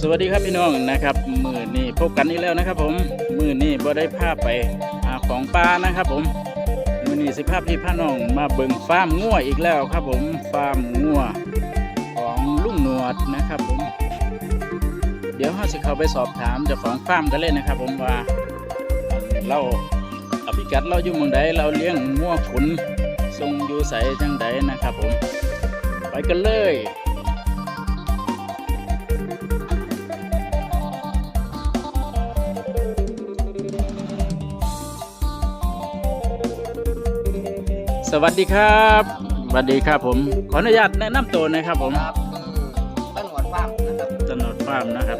สวัสดีครับพี่น้องนะครับมือนี้พบกันอีกแล้วนะครับผมมือนี้บ่ได้พาพไปหาของปลานะครับผมมือนี้สิพาพี่พาน้องมาเบิ่งฟาร์มงัวอีกแล้วครับผมฟาร์มงัวของลุงหนวดนะครับผม เดี๋ยวเราสิเข้าไปสอบถามเจ้าของฟาร์มกันเลยนะครับ ผมว่าเราอภิกัดเราอยู่เมืองใดเราเลี้ยงงัวขุนทรงอยู่ใสจังใดนะครับผม ไปกันเลย วัสดีครับสวัสดีครับผม ขออนุญาตแนะนำตัวหนะครับผมครับคือต้นหนวดฟาร์มนะครับตำรวจฟาร์มนะครับ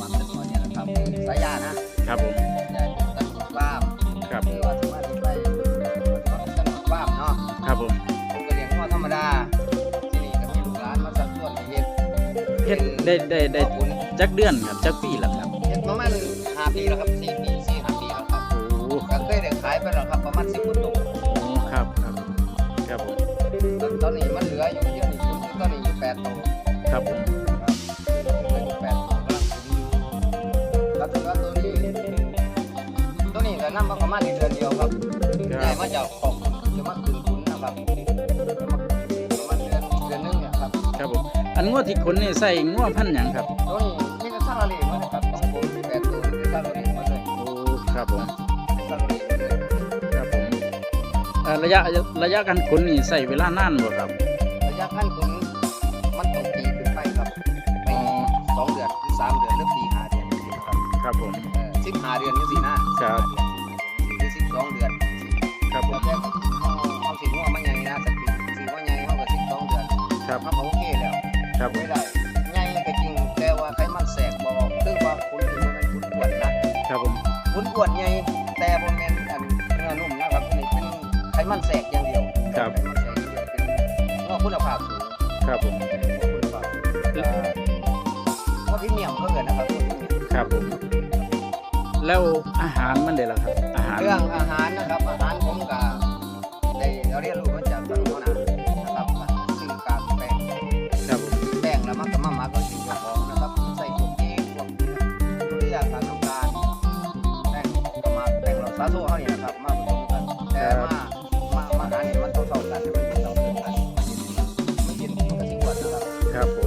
ฟาร์มต้นหนวดเนี่ยนะครับสายยานะครับผมยายต้นหนวดฟาร์มครับคือว่าสามารถที่ไปต้นหนวดฟาร์มเนาะครับผมผมก็เลี้ยงงัวธรรมดาที่นี่ก็มีลูกหลานมาสักส่วนให้เฮ็ดเฮ็ดได้ได้ได้ขอบคุณจักเดือนครับจักปีแล้วครับเฮ็ดประมาณห้าปีแล้วครับสี่ปีสี่ห้าปีแล้วครับโอ้ก็เคยได้ขายไปแล้วครับประมาณสิบ ปดตัวครับผมครับเหลืออยู่แปดตัวกำลังกินอยู่ครับตัวนี้ตัวนี้ก็นำมาประมาณอีกเดือนเดียวครับคใหญ่รับมาจากของจะมาคืนทุนนะครับประมาณเดือนเดือนหนึงเนี่ยครับครับผมอันงวดที่คนนี่ใส่งวดพันธุ์หยังครับตัวนี้นี่ก็ซาลารีมาเลยครับของผมแปดตัวนี่ซาลารีมาเลยโอ้ครับผมซาลารีมาเลยครับผมเอ่อระยะระยะการขนนี่ใส่เวลานานบ่ครับระยะขั้นทุน มันต้องปีขึ้นไปครับไปสองเดือนหรือสามเดือนหรือปีห้าเดือนครับครับผมเออสิบห้าเดือนนี่สินะครับหรือสิบสองเดือนครับผแล้มวแต่เขาเอาสิหัวมันใหญ่นะสักทีสิหัวใหญ่เขาก็สิบสองเดือนครับเขาก็โอเคแล้วครับผมไม่ได้ใหญ่ก็จริงแต่ว่าไขมันแสกบ่คือว่าคุณที่มันเป็นคุณอ้วนนะครับผมคุณอ้วนใหญ่แต่บ่แม่นอันเนื้อนุ่มนะครับนี่เป็นไขมันแสกอย่างเดียวครับ ครับผมคุณภาพเอ่อว่าพรีเมียมเขาเกิดนะครับพวกพรีเมียมครับผมแล้วอาหารมันได้ละครับ อาหารเรื่องอาหารนะครับ อาหารผมก็ได้เรียนรู้มาจากทางหัวหน้านะครับว่าซื้อกากแป้งครับผมแป้งแล้วมันก็มาหมักไว้สิ่งเจ้าของนะครับใส่พวกเองพวกทุเรียนทางน้ำตาลแป้งก็มาแป้งเราสาโซ่เขานี่นะครับมาผสมกันแต่มามามาหานี่มันต้องเข้ากันมันเป็นต้องเดินกัน ครับครับผม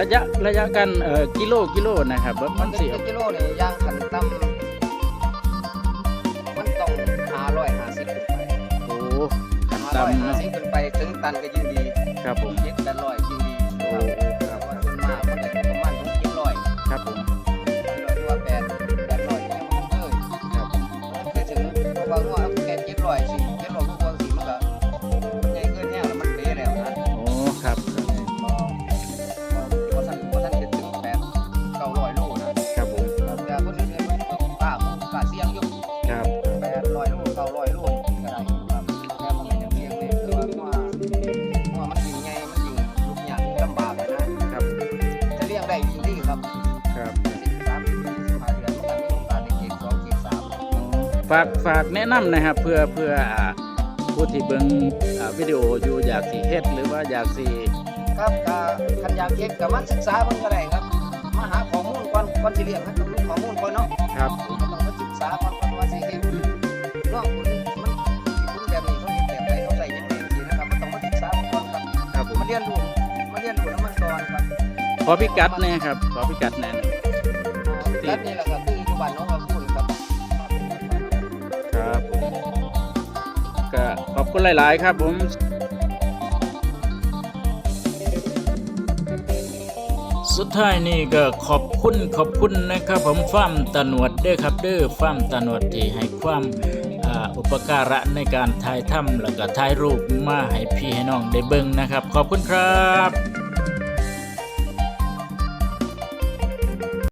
ระยะระยะกันเอ่อกิโลกิโลนะครับว่ามัมันนจะสิกิโลนี่ย่างขันต่ำมันต้องห้าร้อยห้าสิบขึ้นไปโอ้ห้าต่ำร้อยห้าเนาะสิบขึ้นไปถึงตันก็ยิ่งดีครับผม เจ็ดแปดร้อย ครับครับสิบสามสิบห้าเดือนมันก็มีโอกาสได้เก็บสองเก็บสามฝากฝากแนะนำนะครับเพื่อเพื่ออ่าผู้ที่เบิ่งอ่าวิดีโออยู่อยากสิเฮ็ดหรือว่าอยากสิครับก็คันอยากเก็บก็มาศึกษาเบิ่งก็ได้ครับ มาหาข้อมูลก่อนก่อนสิเลี้ยงครับต้องรู้ข้อมูลก่อนเนาะครับก็ต้องมาศึกษาก่อน ขอพิกัดแน่ครับ ขอพิกัดแน่นะและนี่แหละก็คืออยู่บ้านน้องกระพูนครับครับก็ขอบคุณหลาย ๆ ครับผมสุดท้ายนี่ก็ขอบคุณขอบคุณนะครับผมฟ้ามตนวดเด้อครับเด้อฟ้ามตนวดที่ให้ความอุปการะในการถ่ายทำแล้วก็ถ่ายรูปมาให้พี่ให้น้องได้เบิ่งนะครับ ขอบคุณครับ